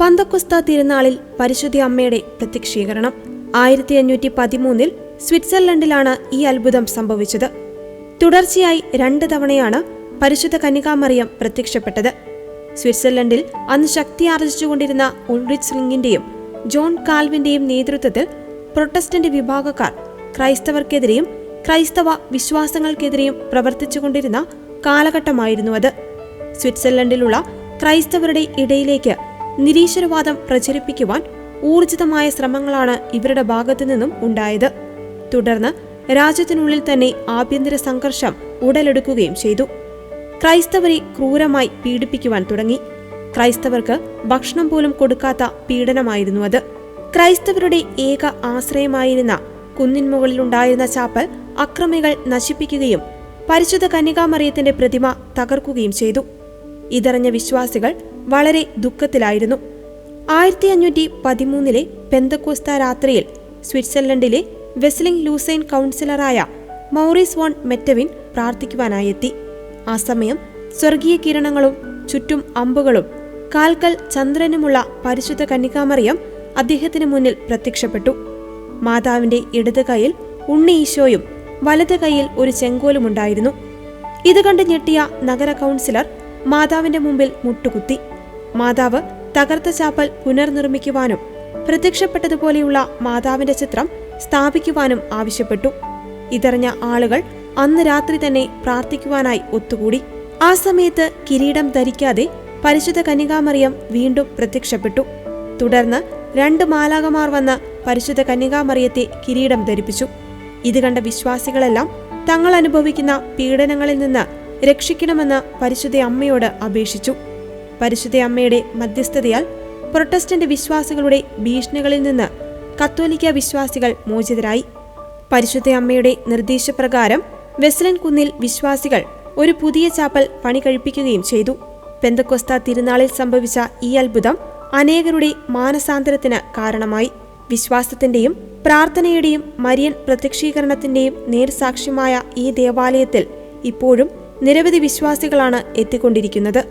പന്തക്കുസ്ത തിരുനാളിൽ പരിശുദ്ധി അമ്മയുടെ പ്രത്യക്ഷീകരണം. ആയിരത്തി അഞ്ഞൂറ്റി പതിമൂന്നിൽ സ്വിറ്റ്സർലൻഡിലാണ് ഈ അത്ഭുതം സംഭവിച്ചത്. തുടർച്ചയായി രണ്ട് തവണയാണ് പരിശുദ്ധ കന്യകാമറിയം പ്രത്യക്ഷപ്പെട്ടത്. സ്വിറ്റ്സർലൻഡിൽ അന്ന് ശക്തി ആർജിച്ചുകൊണ്ടിരുന്ന ഉൾറിച്ച് ലിംഗിന്റെയും ജോൺ കാൽവിന്റെയും നേതൃത്വത്തിൽ പ്രൊട്ടസ്റ്റന്റ് വിഭാഗക്കാർ ക്രൈസ്തവർക്കെതിരെയും ക്രൈസ്തവ വിശ്വാസങ്ങൾക്കെതിരെയും പ്രവർത്തിച്ചുകൊണ്ടിരുന്ന കാലഘട്ടമായിരുന്നു അത്. സ്വിറ്റ്സർലൻഡിലുള്ള ക്രൈസ്തവരുടെ ഇടയിലേക്ക് നിരീശ്വരവാദം പ്രചരിപ്പിക്കുവാൻ ഊർജിതമായ ശ്രമങ്ങളാണ് ഇവരുടെ ഭാഗത്തു നിന്നും ഉണ്ടായത്. തുടർന്ന് രാജ്യത്തിനുള്ളിൽ തന്നെ ആഭ്യന്തര സംഘർഷം ഉടലെടുക്കുകയും ചെയ്തു. ക്രൈസ്തവരെ ക്രൂരമായി പീഡിപ്പിക്കുവാൻ തുടങ്ങി. ക്രൈസ്തവർക്ക് ഭക്ഷണം പോലും കൊടുക്കാത്ത പീഡനമായിരുന്നു അത്. ക്രൈസ്തവരുടെ ഏക ആശ്രയമായിരുന്ന കുന്നിൻമുകളിലുണ്ടായിരുന്ന ചാപ്പൽ അക്രമികൾ നശിപ്പിക്കുകയും പരിശുദ്ധ കന്യകാമറിയത്തിന്റെ പ്രതിമ തകർക്കുകയും ചെയ്തു. ഇതറിഞ്ഞ വിശ്വാസികൾ വളരെ ദുഃഖത്തിലായിരുന്നു. ആയിരത്തി അഞ്ഞൂറ്റി പതിമൂന്നിലെ പെന്തക്കോസ്ത രാത്രിയിൽ സ്വിറ്റ്സർലൻഡിലെ വെസ്ലിംഗ് ലൂസൈൻ കൗൺസിലറായ മൗറീസ് വോൺ മെറ്റവിൻ പ്രാർത്ഥിക്കുവാനായെത്തി. ആ സമയം സ്വർഗീയ കിരണങ്ങളും ചുറ്റും അമ്പുകളും കാൽക്കൽ ചന്ദ്രനുമുള്ള പരിശുദ്ധ കന്യകാമറിയം അദ്ദേഹത്തിന് മുന്നിൽ പ്രത്യക്ഷപ്പെട്ടു. മാതാവിന്റെ ഇടത് കൈയിൽ ഉണ്ണി ഈശോയും വലത് കൈയിൽ ഒരു ചെങ്കോലുമുണ്ടായിരുന്നു. ഇത് കണ്ട് ഞെട്ടിയ നഗര കൗൺസിലർ മാതാവിന്റെ മുമ്പിൽ മുട്ടുകുത്തി. മാതാവ് തകർത്ത ചാപ്പൽ പുനർനിർമ്മിക്കുവാനും പ്രത്യക്ഷപ്പെട്ടതുപോലെയുള്ള മാതാവിന്റെ ചിത്രം സ്ഥാപിക്കുവാനും ആവശ്യപ്പെട്ടു. ഇതറിഞ്ഞ ആളുകൾ അന്ന് രാത്രി തന്നെ പ്രാർത്ഥിക്കുവാനായി ഒത്തുകൂടി. ആ സമയത്ത് കിരീടം ധരിക്കാതെ പരിശുദ്ധ കന്യകാമറിയം വീണ്ടും പ്രത്യക്ഷപ്പെട്ടു. തുടർന്ന് രണ്ട് മാലാകമാർ വന്ന് പരിശുദ്ധ കന്യകാമറിയത്തെ കിരീടം ധരിപ്പിച്ചു. ഇത് കണ്ട വിശ്വാസികളെല്ലാം തങ്ങൾ അനുഭവിക്കുന്ന പീഡനങ്ങളിൽ നിന്ന് രക്ഷിക്കണമെന്ന് പരിശുദ്ധ അമ്മയോട് അപേക്ഷിച്ചു. പരിശുദ്ധ അമ്മയുടെ മധ്യസ്ഥതയാൽ പ്രൊട്ടസ്റ്റന്റ് വിശ്വാസികളുടെ ഭീഷണികളിൽ നിന്ന് കത്തോലിക്ക വിശ്വാസികൾ മോചിതരായി. പരിശുദ്ധ അമ്മയുടെ നിർദ്ദേശപ്രകാരം വെസ്ലൻ കുന്നിൽ വിശ്വാസികൾ ഒരു പുതിയ ചാപ്പൽ പണി കഴിപ്പിക്കുകയും ചെയ്തു. പെന്തക്കൊസ്ത തിരുനാളിൽ സംഭവിച്ച ഈ അത്ഭുതം അനേകരുടെ മാനസാന്തരത്തിന് കാരണമായി. വിശ്വാസത്തിന്റെയും പ്രാർത്ഥനയുടെയും മരിയൻ പ്രത്യക്ഷീകരണത്തിന്റെയും നേർസാക്ഷ്യമായ ഈ ദേവാലയത്തിൽ ഇപ്പോഴും നിരവധി വിശ്വാസികളാണ് എത്തിക്കൊണ്ടിരിക്കുന്നത്.